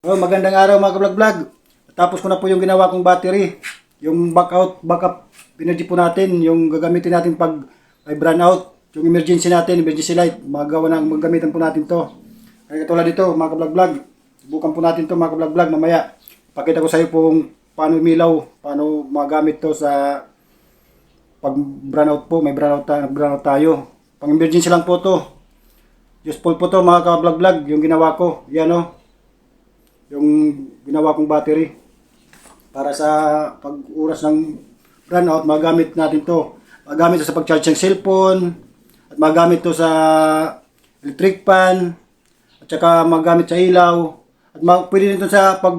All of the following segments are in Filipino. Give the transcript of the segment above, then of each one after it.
Oh, magandang araw mga ka-vlog-vlog. Tapos ko na po yung ginawa kong battery. Yung backout, backup energy po natin. Yung gagamitin natin pag ay brand out. Yung emergency natin, emergency light. Magawa na, magamitan po natin to. Kaya katulad dito mga ka-vlog-vlog. Subukan po natin to mga ka-vlog-vlog mamaya. Pakita ko sa iyo kung paano umilaw, paano magamit to sa pag brand out po. May brand out, brand out tayo. Pang emergency lang po to. Useful po to mga ka-vlog-vlog. Yung ginawa ko. Yan o yung ginawa kong battery para sa pag-uras ng brownout, magamit natin to. Magamit to sa pag-charge ng cellphone, at magamit to sa electric fan, at saka magamit sa ilaw, at ma- pwede din to sa pag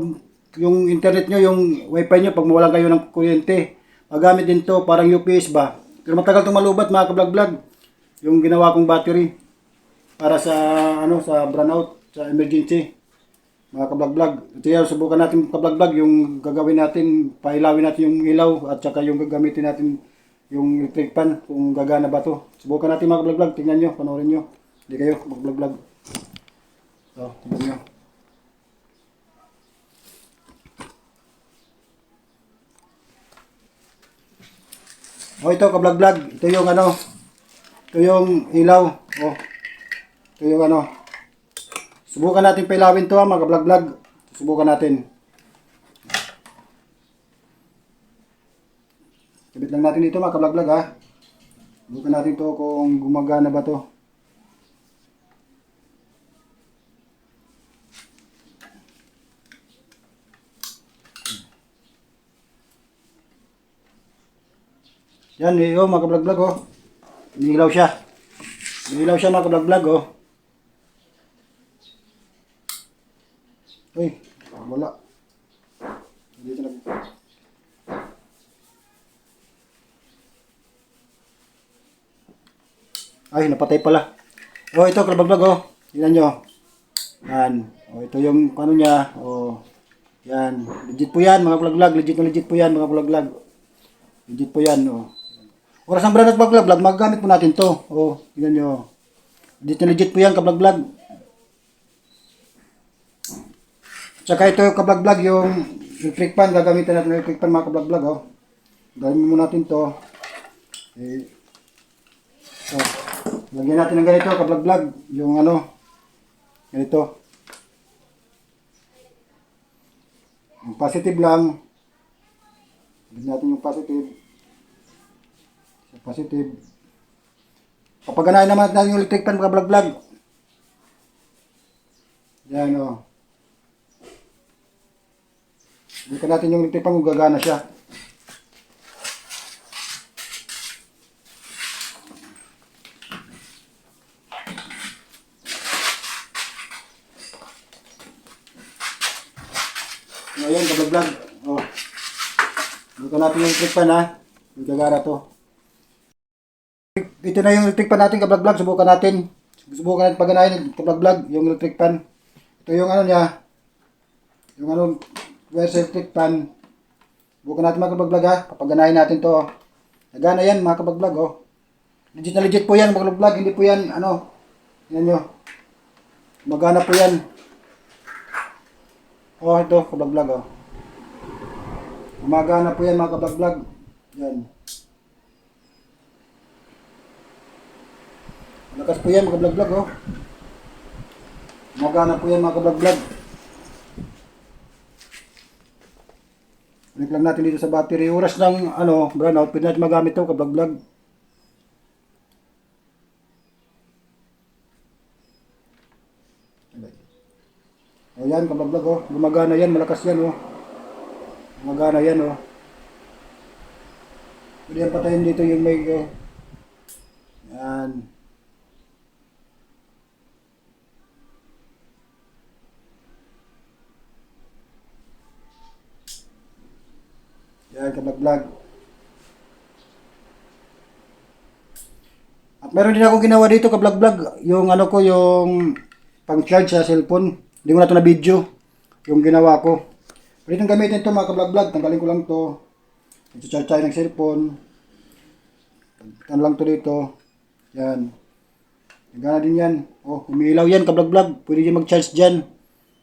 yung internet nyo, yung wifi nyo, pag mawalan kayo ng kuryente. Magamit din to, parang UPS ba. Pero matagal itong malubat mga ka-vlog-vlog. Yung ginawa kong battery para sa ano sa brownout, sa emergency mga kablog-vlog. Ito yan, subukan natin kablog-vlog yung gagawin natin, pailawin natin yung ilaw at saka yung gagamitin natin yung electric fan kung gagana ba to. Subukan natin mga kablog-vlog, tingnan nyo, panoorin nyo. Hindi kayo mag-vlog-vlog. So, tingnan nyo. Oh, ito kablog-vlog. Ito yung ano, ito yung ilaw. Oh, ito yung ano, Subukan natin pailawin to ha, mga vlog Subukan natin. Kabit lang natin dito mga vlog ha. Subukan natin to kung gumagana ba to. Yan, eh, oh, mga vlog oh. Inilaw siya. Inilaw siya mga vlog oh. Uy, wala. Dito nag... Ay, napatay pala. Oh, ito, kalabaglag, oh. Tingnan nyo. Yan. Oh, ito yung, ano niya, oh. Yan. Legit po yan, mga vlog Legit na legit po yan, mga vlog Legit po yan, oh. Oras ng brand at vlog magagamit po natin to. Oh, tingnan nyo. Legit na legit po yan, kablog-vlog. Tsaka ito yung kablog-vlog, yung electric fan, gagamitin natin yung electric fan mga kablog-vlog, oh. Gawin mo natin to. Eh, oh. Lagyan natin ng ganito, kablog-vlog, yung ano, ganito. Yung positive lang. Lagyan natin yung positive. Sa positive. Papaganahin naman natin yung electric fan mga kablog-vlog. Yan, oh. Balikan natin yung pan kung gagana siya. Ngayon, kablag-vlog. Oh. Balikan natin yung electric pan ha. Yung gagana to. Ito na yung electric pan natin, kablag-vlog. Subukan natin. Subukan natin paganahin, kablag-vlog, yung electric pan. Ito yung ano niya. Yung ano, where's electric fan. Bukan natin mga kabaglag ha. Papaganahin natin to. Nagana yan mga kabaglag oh. Legit na legit po yan mga kabaglag. Hindi po yan ano. Yan nyo. Magana po yan. Oh ito kabaglag oh. Gumagana po yan mga kabaglag. Yan. Malakas po yan mga kabaglag oh. Gumagana po yan mga kabaglag. Balik lang natin dito sa battery. Oras ng ano, brownout, pwede natin magamit ito kablag-vlog. Ayan, kablag-vlog oh. Gumagana yan, malakas yan oh. Gumagana yan oh. Pwede yan patayin dito yung may oh. Yan. Yan, kablag-vlog. At meron din ako ginawa dito, kablag-vlog. Yung ano ko, yung pang-charge sa cellphone. Hindi ko na ito na video. Yung ginawa ko. Pwede itong gamitin ito mga kablag-vlog. Tanggalin ko lang to. Ito-charge tayo ng cellphone. Ano lang to dito. Yan. Nagana din yan. Oh, umiilaw yan, kablag-vlog. Pwede din mag-charge dyan.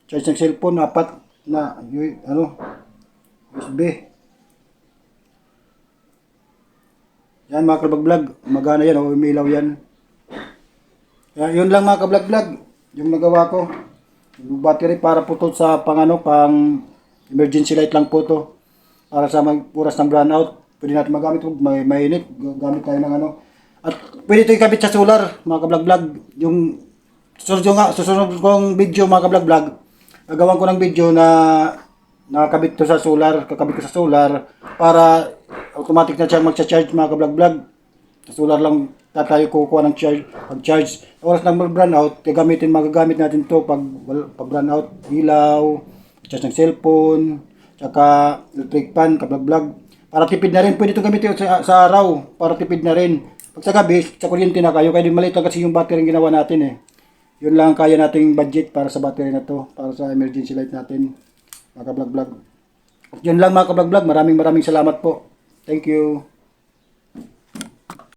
charge ng cellphone, apat na, ano, USB. Yan mga kablog-vlog, magana yan, o umilaw yan. Kaya yun lang mga kablog-vlog, yung nagawa ko. Yung battery para po to sa pang ano, pang emergency light lang po to. Para sa magpuras ng brownout. Pwede natin magamit kung may mainit, gamit tayo ng ano. At pwede ito ikabit sa solar, mga kablog-vlog. Yung susunod, yung, susunod kong video mga kablog-vlog, gagawan ko ng video na nakakabit to sa solar, kakabit ko sa solar para automatic na siya magcha-charge mga kablog-vlog. Sa solar lang ta- tayo kukuha ng charge, pag-charge. Oras ng brownout, gagamitin, magagamit natin to pag, pag brownout, ilaw, charge ng cellphone, tsaka electric fan, kablog-vlog. Para tipid na rin, pwede itong gamitin sa, sa araw, para tipid na rin. Pag sa gabi, sa kuryente na kayo, kaya maliit kasi yung battery yung ginawa natin eh. Yun lang ang kaya nating budget para sa battery na to, para sa emergency light natin, mga kablog-vlog. Yun lang mga kablog-vlog, maraming maraming salamat po. Thank you.